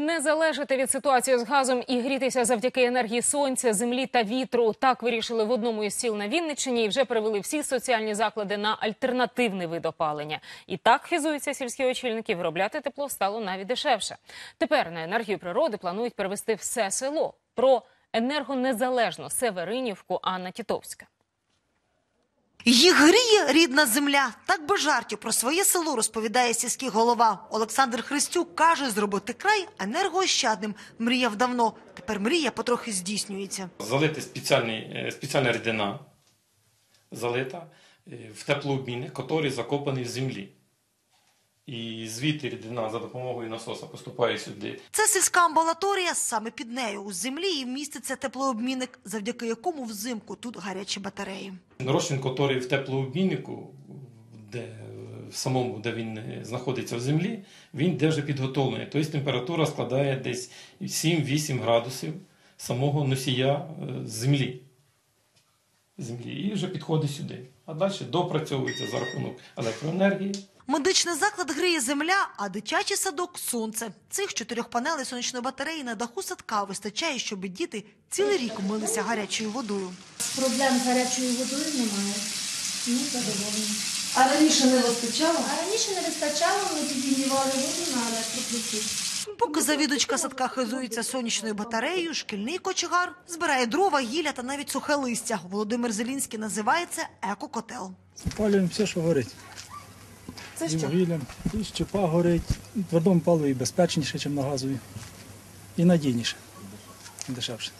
Не залежати від ситуації з газом і грітися завдяки енергії сонця, землі та вітру. Так вирішили в одному із сіл на Вінниччині і вже перевели всі соціальні заклади на альтернативний вид опалення. І так хизуються сільські очільники. Виробляти тепло стало навіть дешевше. Тепер на енергію природи планують перевести все село. Про енергонезалежну Северинівку Анна Тітовська. Їх гріє рідна земля. Так без жартів про своє село розповідає сільський голова. Олександр Христюк каже, зробити край енергоощадним. Мріяв давно. Тепер мрія потрохи здійснюється. залити спеціальний, е, спеціальна рідина, залита е, в теплообмінник, який закопаний в землі. І звідти рідина за допомогою насоса поступає сюди. Це сільська амбулаторія саме під нею. У землі і міститься теплообмінник, завдяки якому взимку тут гарячі батареї. Розчин, який в теплообміннику, де в самому, де він знаходиться в землі, він де вже підготовлений. Тобто температура складає десь 7-8 градусів самого носія е, землі. Землі. І вже підходить сюди. А далі допрацьовується за рахунок електроенергії. Медичний заклад гріє земля, а дитячий садок сонце. Цих чотирьох панелей сонячної батареї на даху садка вистачає, щоб діти цілий рік милися гарячою водою. Проблем з гарячою водою немає. Ну, задоволені. А раніше не вистачало? А раніше не вистачало, ми підігрівали воду на електроплиті. Поки завідочка садка хизується сонячною батареєю, шкільний кочегар збирає дрова, гілля та навіть сухе листя. Володимир Зелінський називає це екокотел. Запалюємо все, що горить. Це І вугіллям, і щепа горить, в твердому паливі безпечніше, ніж на газові. І надійніше, і дешевше.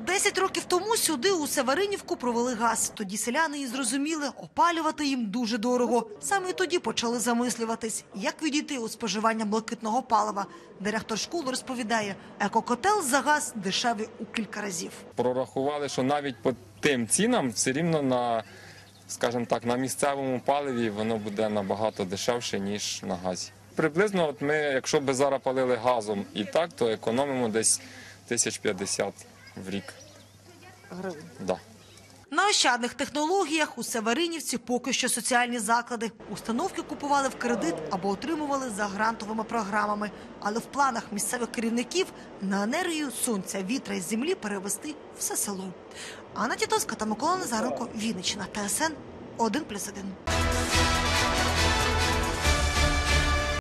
Десять років тому сюди у Северинівку провели газ. Тоді селяни і зрозуміли, опалювати їм дуже дорого. Саме тоді почали замислюватись, як відійти у споживання блакитного палива. Директор школи розповідає, екокотел за газ дешевий у кілька разів. прорахували, що навіть по тим цінам все рівно на, скажімо так, на місцевому паливі воно буде набагато дешевше, ніж на газі. Приблизно, от ми, якщо б зараз палили газом і так, то економимо десь 1050 в рік. Гривень? Да. На ощадних технологіях у Северинівці поки що соціальні заклади. Установки купували в кредит або отримували за грантовими програмами. Але в планах місцевих керівників на енергію сонця, вітра і землі перевести все село. Анна Тітовська та Микола Назаренко, Вінниччина, ТСН 1+,1.